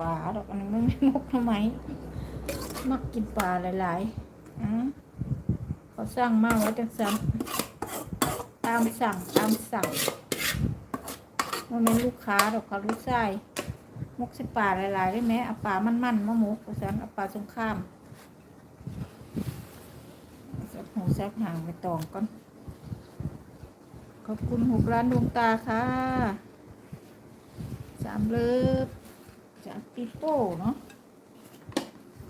ปลาดอกอันนี้ไม่ม่มกทำไมมักกินปลาหลายๆอะเขาสั่งมาไว้จังสันตามสั่งตามสั่งมันเป็นลูกค้าดอกเขาลูกชายมกส่ปลาหลายๆได้ไหมเอาปลามันๆมาหมกจังสันเอาปลาสงครามสับหูสับหางไปตองก่อนขอบคุณหกล้านดวงตาค่ะ สามเลิฟ ปีโป้เนาะ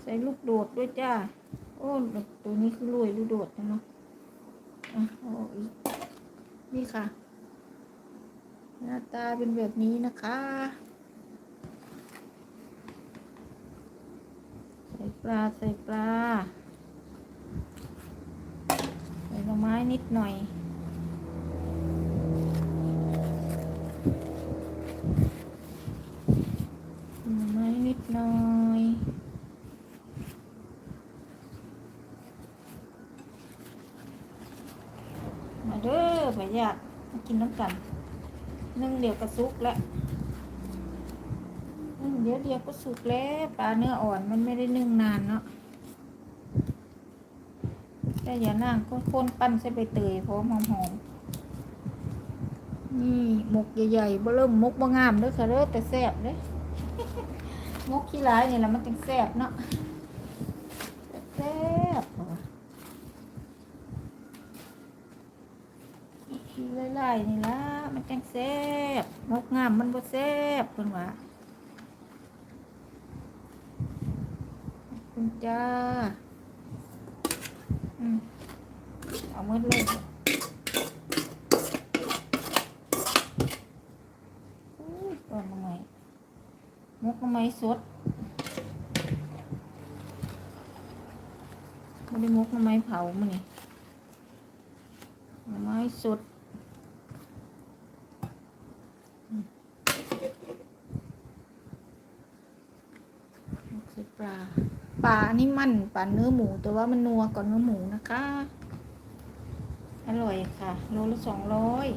ใส่ลูกโดดด้วยจ้า โอ้ตัวนี้คือรวยลูกโดดนะเนาะอะเออีกนี่ค่ะ หน้าตาเป็นแบบนี้นะคะ ใส่ปลาใส่ปลา ใส่หน่อไม้นิดหน่อย หน่อไม้นิดหน่อย มา เด้อไปอยากมากินน้ำกันนึ่งเดียวก็สุกแล้วนึ่งเดียวเดียวก็สุกแล้วปลาเนื้ออ่อนมันไม่ได้นึ่งนานเนาะแต่อย่านั่งคนๆปั้นใส่ใบเตยพร้อมหอมๆนี่มกใหญ่ๆบ่เริ่มมกบ่งามเด้อค่ะเด้อแต่แซ่บเด้มกขี้ร้ายนี่แหละมันจังแซ่บเนาะแซ่บว่ะ ขี้ไล่ๆนี่ละมันจังแซ่บมกงามมันบ่แซ่บเพิ่นว่าคุณจ้าอืมเอามืดเลยอุ้ยตอนมาใหม่มกหน่อไม้สดไม่ได้มกหน่อไม้เผามันนี่หน่อไม้สดอืมมกใส่ป ลาปลานี่มันปลาเนื้อหมู แต่ว่ามันนัวกว่าเนื้อหมูนะคะ อร่อยค่ะโลละสองร้อย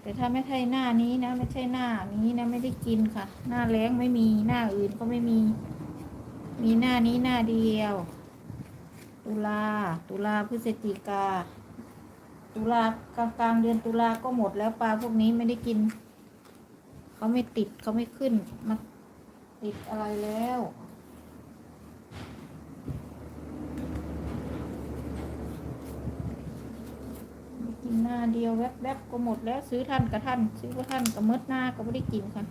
แต่ถ้าไม่ใช่หน้านี้นะ ไม่ใช่หน้านี้นะไม่ได้กินค่ะ หน้าแรงไม่มีหน้าอื่นก็ไม่มี มีหน้านี้หน้าเดียว ตุลาตุลาพฤศจิกา ตุลากลางกลางเดือนตุลาก็หมดแล้วปลาพวกนี้ไม่ได้กิน เขาไม่ติดเขาไม่ขึ้นมา ติดอะไรแล้ว กินหน้าเดียวแวบๆก็หมดแล้วซื้อท่านกับท่าน ซื้อว่าท่านกับมดหน้าก็ไม่ได้กินค่ะ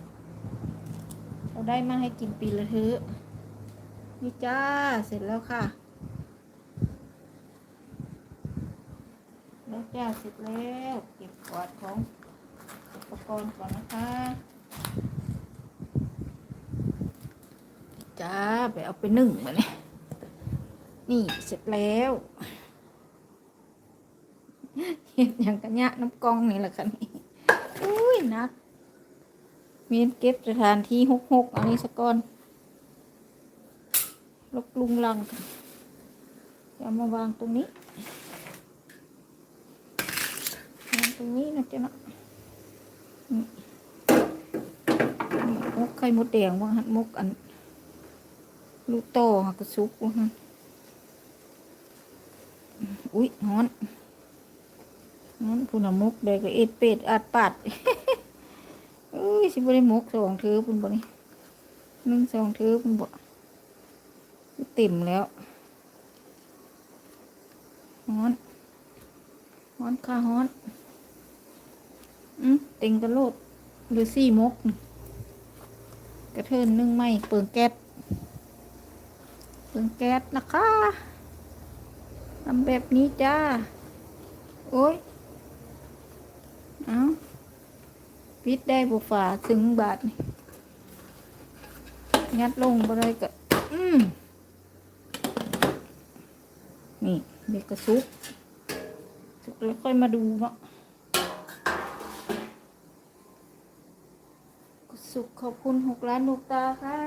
เราได้มาให้กินปีละเทอะนี่จ้าเสร็จแล้วค่ะ แล้วจ้าเสร็จแล้ว เก็บกวาดของอุปกรณ์ก่อนนะคะ จ้าไปเอาไปนึ่งมาเนี่ยนี่เสร็จแล้วเห็นอย่างกระยะน้ำกองนี่แหละค่ะนี่อุ้ยนักเมียนเก็บสถานที่หกหกอันนี้สกก่อนลกลุงลังค่ะจะเอามาวางตรงนี้วางตรงนี้นะจ๊ะเนาะนี่นี่มกไข่มดแดงว่าหันมกอัน ลูกโตหักกระซุกว่าหันอุ้ยฮ้อนนั้นผู้นำมุกได้ก็เอ็ดเป็ดอัดปัดเอ้ยสิบ่ได้มุกสองเธอพุ่นบ่นี่หนึ่งสองเธอพุ่นบ่เต็มแล้วฮ้อนฮ้อนค่ะฮ้อนอืมเต็งกระโลดหรือสี่มก กระเทินนึ่งไม่เปิงแก๊ส เปิงแก๊สนะคะทำแบบนี้จ้า โอ้ย เอาปิดได้บุฝาถึงบาทนี่งัดลงไปเลยก็ อืมนี่เด็กกระซุกสุกแล้วค่อยมาดูเนาะกระสุกขอบคุณหกล้านลูกตาค่ะ